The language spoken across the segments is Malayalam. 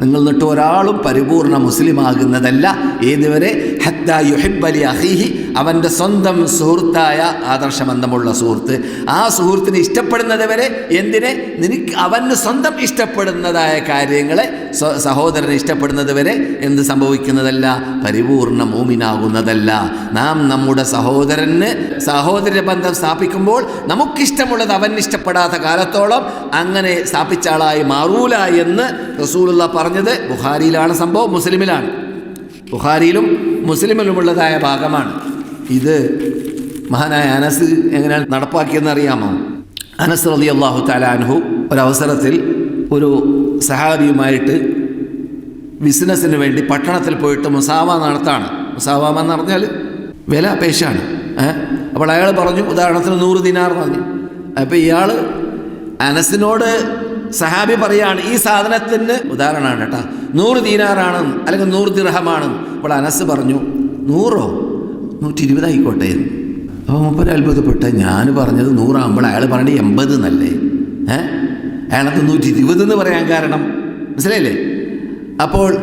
നിങ്ങൾ എന്നിട്ട് ഒരാളും പരിപൂർണ മുസ്ലിമാകുന്നതല്ല. ഏതുവരെ? ഹത്താ യുഹിബ്ബലി അഹീഹി അവന്റെ സ്വന്തം സുഹൃത്തായ ആദർശബന്ധമുള്ള സുഹൃത്ത്. ആ സുഹൃത്തിനെ ഇഷ്ടപ്പെടുന്നത് വരെ എന്തിനെ? നിനക്ക് അവന് സ്വന്തം ഇഷ്ടപ്പെടുന്നതായ കാര്യങ്ങളെ സഹോദരനെ ഇഷ്ടപ്പെടുന്നത് വരെ എന്ത് സംഭവിക്കുന്നതല്ല? പരിപൂർണ മൂമിനാകുന്നതല്ല. നാം നമ്മുടെ സഹോദരന് സഹോദര ബന്ധം സ്ഥാപിക്കുമ്പോൾ നമുക്കിഷ്ടമുള്ളത് അവൻ ഇഷ്ടപ്പെടാത്ത കാലത്തോളം അങ്ങനെ സ്ഥാപിച്ച ആളായി മാറൂല എന്ന് റസൂലുള്ള പറഞ്ഞത് ബുഹാരിയിലാണ് സംഭവം മുസ്ലിമിലാണ്. ബുഹാരിയിലും മുസ്ലിമിലുമുള്ളതായ ഭാഗമാണ്. ഇത് മഹാനായ അനസ് എങ്ങനെയാണ് നടപ്പാക്കിയെന്ന് അറിയാമോ? അനസ് റതി അള്ളാഹു താലാൻഹു ഒരവസരത്തിൽ ഒരു സഹാബിയുമായിട്ട് ബിസിനസ്സിന് വേണ്ടി പട്ടണത്തിൽ പോയിട്ട് മുസാവ നടത്താണ്. മുസാവാമ എന്ന് പറഞ്ഞാൽ വില അപേക്ഷയാണ്. അപ്പോൾ അയാൾ പറഞ്ഞു ഉദാഹരണത്തിന് നൂറ് ദിനാർ പറഞ്ഞു. അപ്പോൾ ഇയാൾ അനസിനോട് സഹാബി പറയാണ് ഈ സാധനത്തിന് ഉദാഹരണമാണ് കേട്ടോ നൂറ് ദീനാറാണ് അല്ലെങ്കിൽ നൂറ് ദിർഹമാണ്. അപ്പോൾ അനസ് പറഞ്ഞു നൂറോ? നൂറ്റി ഇരുപതായിക്കോട്ടെ എന്ന്. അപ്പോൾ മുപ്പര് അത്ഭുതപ്പെട്ട. ഞാൻ പറഞ്ഞത് നൂറാകുമ്പോൾ അയാൾ പറഞ്ഞത് എൺപത് എന്നല്ലേ? ഏ? അയാളത് നൂറ്റി ഇരുപത് എന്ന് പറയാൻ കാരണം. മനസ്സിലായില്ലേ? അപ്പോൾ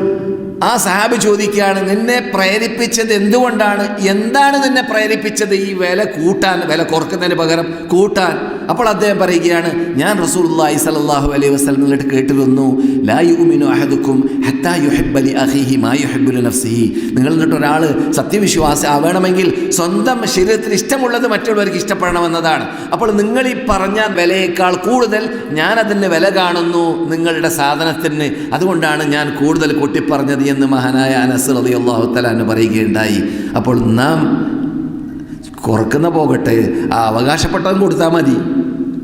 ആ സാബ് ചോദിക്കുകയാണ് നിന്നെ പ്രേരിപ്പിച്ചത് എന്തുകൊണ്ടാണ്? എന്താണ് നിന്നെ പ്രേരിപ്പിച്ചത്? ഈ വില കൂട്ടാൻ വില കുറക്കുന്നതിന് പകരം കൂട്ടാൻ അപ്പോൾ അദ്ദേഹം പറയുകയാണ് ഞാൻ റസൂലുള്ളാഹി സ്വല്ലല്ലാഹു അലൈഹി വസല്ലമയുടെ കേട്ടിരുന്നു. ലാ യുമിനു അഹദുക്കും ഹത്താ യുഹിബ്ബ ലി അഖീഹി മാ യുഹിബ്ബു ലി നഫ്സിഹി. നിങ്ങൾ എന്നിട്ട് ഒരാൾ സത്യവിശ്വാസ ആവണമെങ്കിൽ സ്വന്തം ശരീരത്തിന് ഇഷ്ടമുള്ളത് മറ്റുള്ളവർക്ക് ഇഷ്ടപ്പെടണമെന്നതാണ്. അപ്പോൾ നിങ്ങൾ ഈ പറഞ്ഞ വിലയേക്കാൾ കൂടുതൽ ഞാൻ അതിന് വില കാണുന്നു നിങ്ങളുടെ സാധനത്തിന്. അതുകൊണ്ടാണ് ഞാൻ കൂടുതൽ കൊട്ടിപ്പറഞ്ഞത് എന്ന് മഹാനായ അനസ് റളിയല്ലാഹു തആല പറയുകയുണ്ടായി. അപ്പോൾ നാം കുറക്കുന്ന പോകട്ടെ. ആ അവകാശപ്പെട്ടതും കൊടുത്താൽ മതി.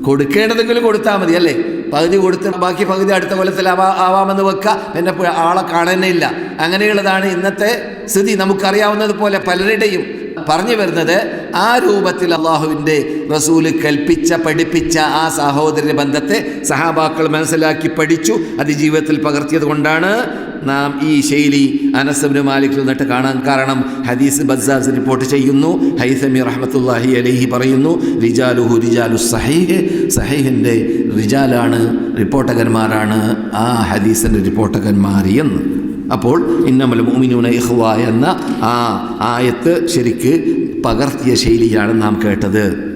കൊടുക്കേണ്ടതെങ്കിലും കൊടുത്താൽ മതി അല്ലേ? പകുതി കൊടുത്ത് ബാക്കി പകുതി അടുത്ത കൊല്ലത്തിൽ ആവാ ആവാമെന്ന് വെക്കുക പിന്നെ ആളെ കാണുന്നേ ഇല്ല. അങ്ങനെയുള്ളതാണ് ഇന്നത്തെ സ്ഥിതി. നമുക്കറിയാവുന്നത് പോലെ പലരുടെയും പറഞ്ഞു വരുന്നത് ആ രൂപത്തിൽ അള്ളാഹുവിന്റെ റസൂൽ കൽപ്പിച്ച പഠിപ്പിച്ച ആ സഹോദര ബന്ധത്തെ സഹാബാക്കൾ മനസ്സിലാക്കി പഠിച്ചു. അത് ജീവിതത്തിൽ പകർത്തിയത് കൊണ്ടാണ് നാം ഈ ശൈലി അനസബിന് മാലിക്കിൽ നിന്നിട്ട് കാണാൻ കാരണം ഹദീസ് ബസാസ് റിപ്പോർട്ട് ചെയ്യുന്നു. ഹൈസമി റഹ്മത്തുല്ലാഹി അലൈഹി പറയുന്നു റിജാലുഹു റിജാലു സഹീഹ്. സഹീഹിന്റെ റിജാലാണ് റിപ്പോർട്ടകന്മാരാണ് ആ ഹദീസിന്റെ റിപ്പോർട്ടകന്മാർ എന്ന്. അപ്പോൾ ഇന്നമൽ മോമിനൂന ഇഹ്വ എന്ന ആ ആയത്ത് ശരിക്ക് പകർത്തിയ ശൈലിയാണ് നാം കേട്ടത്.